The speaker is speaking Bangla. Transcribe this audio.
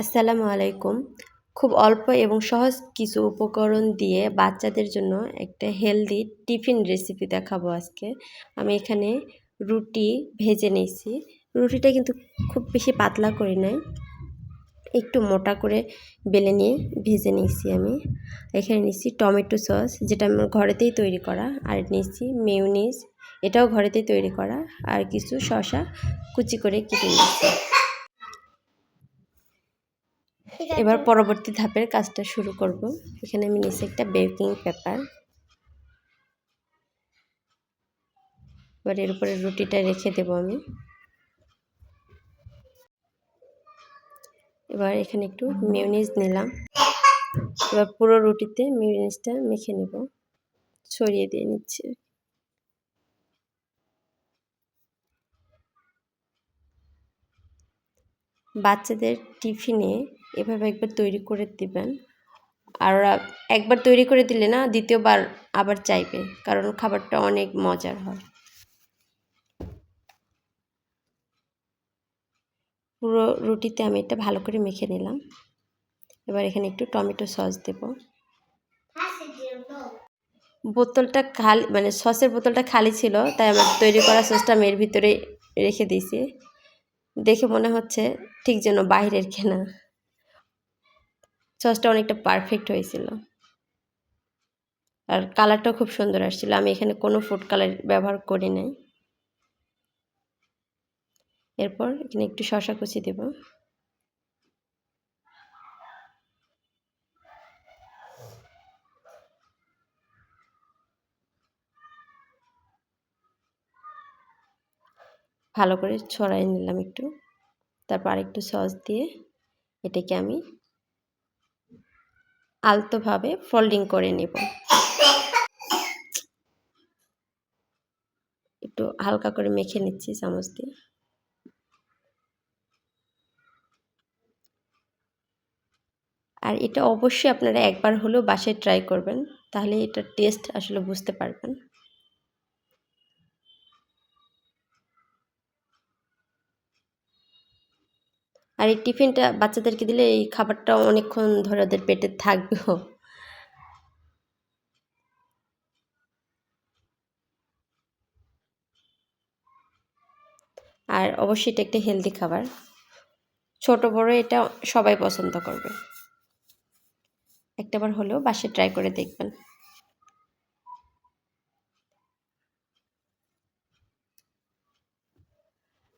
আসসালামু আলাইকুম। খুব অল্প এবং সহজ কিছু উপকরণ দিয়ে বাচ্চাদের জন্য একটা হেলদি টিফিন রেসিপি দেখাবো আজকে। আমি এখানে রুটি ভেজে নিয়েছি। রুটিটা কিন্তু খুব বেশি পাতলা করি নাই। একটু মোটা করে বেলে নিয়ে ভেজে নিয়েছি আমি। এখানে নিচ্ছি টমেটো সস, যেটা আমার ঘরেতেই তৈরি করা। আর নিচ্ছি মেউনিস এটাও ঘরেতেই তৈরি করা। আর কিছু শশা কুচি করে কেটে নিচ্ছি এবার পরবর্তী ধাপের কাজটা শুরু করব। এখানে আমি নিচে একটা বেকিং পেপার। এবার এর উপরে রুটিটা রেখে দেব আমি। এবার এখানে একটু মিউনিজ নিলাম। এবার পুরো রুটিতে মিউনিজটা মেখে নেব। ছড়িয়ে দিয়ে নিচ্ছে। বাচ্চাদের টিফিনে এভাবে একবার তৈরি করে দিবেন। আর একবার তৈরি করে দিলে না দ্বিতীয়বার আবার চাইবে, কারণ খাবারটা অনেক মজার হয়। পুরো রুটিতে আমি এটা ভালো করে মেখে নিলাম। এবার এখানে একটু টমেটো সস দেব। বোতলটা খালি মানে সসের বোতলটা খালি ছিল, তাই আমার তৈরি করা সসটা আমি এর ভিতরে রেখে দিয়েছি। দেখে মনে হচ্ছে ঠিক যেন বাইরের কেনা। সসটা অনেকটা পারফেক্ট হয়েছিল। আর কালারটাও খুব সুন্দর আসছিল। আমি এখানে কোনো ফুড কালার ব্যবহার করি নাই। এরপর এখানে একটু শশা কুচি দেব। ভালো করে ছড়াই নিলাম একটু। তারপর আরেকটু সস দিয়ে এটাকে আমি আলতোভাবে ফোল্ডিং করে নেব। একটু হালকা করে মেখে নিচ্ছি চামচ দিয়ে। আর এটা অবশ্যই আপনারা একবার হলেও বাসায় ট্রাই করবেন, তাহলে এটার টেস্ট আসলে বুঝতে পারবেন। আর এই টিফিনটা বাচ্চাদেরকে দিলে এই খাবারটা অনেকক্ষণ ধরে ওদের পেটে থাকবেও। আর অবশ্যই এটা একটা হেলদি খাবার। ছোট, বড় এটা সবাই পছন্দ করবে। একটাবার হলেও বাসে ট্রাই করে দেখবেন।